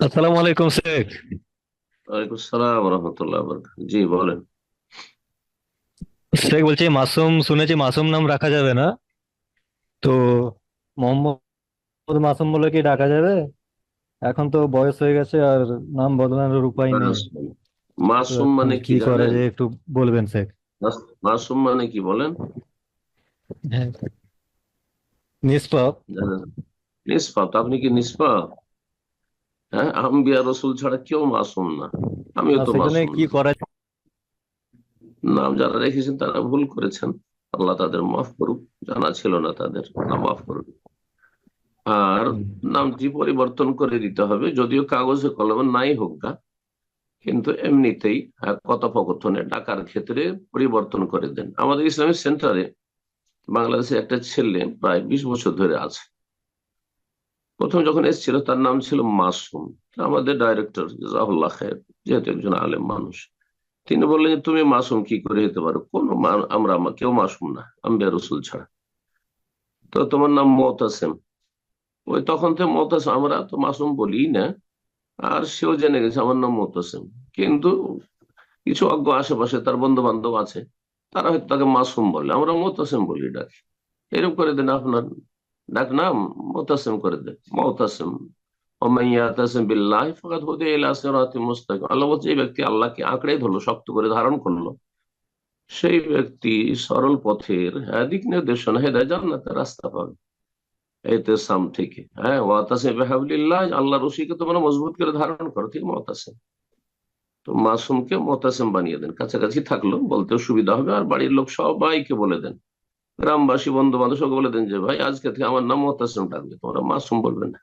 আসসালামু আলাইকুম শেখ ওয়ালাইকুম সালাম রহমতুল্লাহ জি বলেন। শেখ বলছি মাসুম শুনেছি মাসুম নাম রাখা যাবে না? তো মোহাম্মদ মাসুম বলে কি ডাকা যাবে? এখন তো বয়স হয়ে গেছে আর নাম বদলানোর উপায় নেই। মাসুম মানে কি করা যায় একটু বলবেন শেখ মাস- মাসুম মানে কি বলেন? হ্যাঁ। নিষ্পাপ। জানেন নিষ্পাপ? আপনি কি নিষ্পাপ? হ্যাঁ? আম্বিয়া রসুল ছাড়া কেউ মাসুম না। আমিও তো মাসুম কি না। করা নাম যারা রেখেছেন তারা ভুল করেছেন। আল্লাহ তাদের মাফ করুক জানা ছিল না তাদের আল্লাহ মাফ করুক। আর নামটি পরিবর্তন করে দিতে হবে যদিও কাগজে কলমে নাই হোক গা। কিন্তু এমনিতেই কথোপকথনে ডাকার ক্ষেত্রে পরিবর্তন করে দেন। আমাদের ইসলামিক সেন্টারে বাংলাদেশে একটা ছেলে প্রায় বিশ বছর ধরে আছে। প্রথম যখন এসেছিল, তার নাম ছিল মাসুম। আমাদের ডাইরেক্টর জাহুল্লাহ খায়ের, যেহেতু একজন আলেম মানুষ। তিনি বললেন যে, তুমি মাসুম কি করে হতে পারো? কোন আমরা কেউ মাসুম না, আম্বিয়া রসুল ছাড়া। তো তোমার নাম মোতাসেম। ওই তখন থেকে মোতাসেম, আমরা তো মাসুম বলি না, আর সেও জেনে গেছে আমার নাম মোতাসেম। কিন্তু কিছু অজ্ঞ আশেপাশে তার বন্ধু বান্ধব আছে, তারা হয়তো তাকে মাসুম বলে, আমরা মোতাসেম বলি ডাকি। এরকম করে দেন আপনার ডাক নাম মোতাসেম করে দেন মোতাসেম আল্লাহ বলছে এই ব্যক্তি আল্লাহকে আঁকড়ে ধরলো শক্ত করে ধারণ করল। সেই ব্যক্তি সরল পথের হ্যাঁ, দিক নির্দেশনা হেদায় জান্নাতের রাস্তা পাবে। এতে সাম থেকে হ্যাঁ ওয়াতাসিম বিহাবলিল্লাহ আল্লাহ রশিকে তোমরা মজবুত করে ধারণ করো ঠিক মতাসিম। তো মাসুমকে মতাসেম বানিয়ে দেন কাছাকাছি থাকল বলতেও সুবিধা হবে আর বাড়ির লোক সবাইকে বলে দেন। গ্রামবাসী বন্ধু বান্ধব সকলে বলে দেন যে, ভাই, আজকে থেকে আমার নাম মোতাসেম ডাকবে তোমরা মাসুম বলবে না।